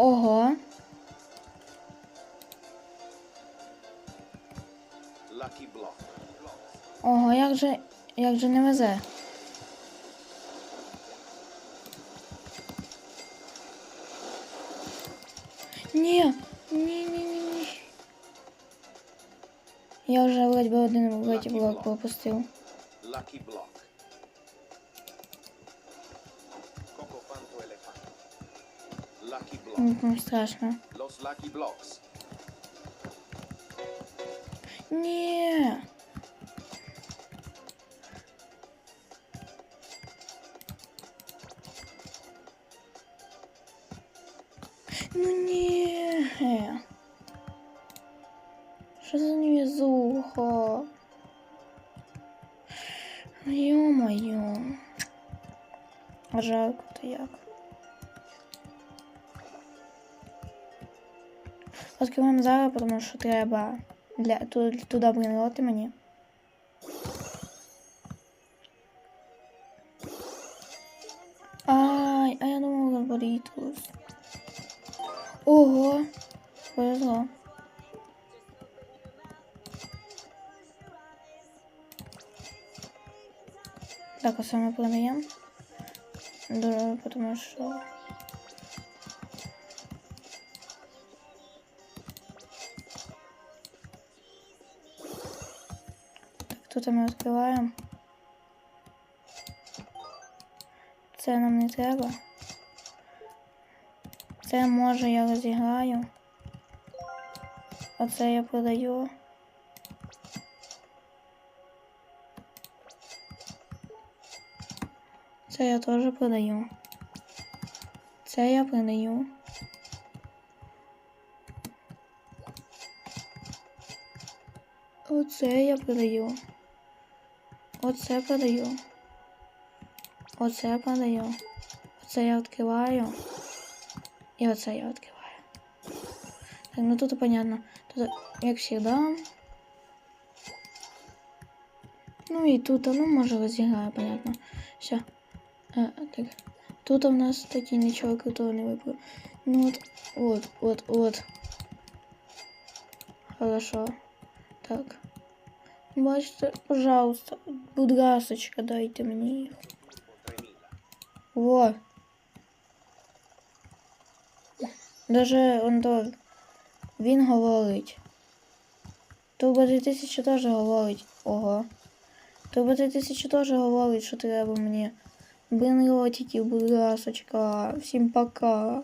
Ого. Ого, як же. Як же не везе. Ні, ні, ні, ні, ні. Я вже ледь би один ледь блок пропустив. Lucky block. Lucky block. Мгм, страшно. Los lucky blocks. Ні. Ну ні. Що за невезуха? Ё-моё. Жалко то як. Відкриваємо зараз, тому що треба для, ту, туди бронювати мені. Ай, а я думала Борітус. Ого, повезло. Так, а саме продаємо. Дуже, тому що... тут ми відкриваємо. Це нам не треба. Це може я розіграю. Оце я продаю. Це я теж продаю. Це я продаю. Оце я продаю. Оце продаю. Оце продаю. Оце я відкриваю. І оце я відкриваю. Так, ну тут понятно. Тут, як завжди. Ну і тут, ну може розіграю, понятно. Все. А, так. Тут у нас таки нічого крутого не випало. Ну от, от, от, от. Хорошо. Так. Бачите, пожалуйста, будь ласочка, дайте мені їх. Во. Даже он то він говорить. Турбо 2000 теж говорить. Ого. Турбо 2000 теж говорить, що треба мені. Блин, ротиків, будь. Всім пока.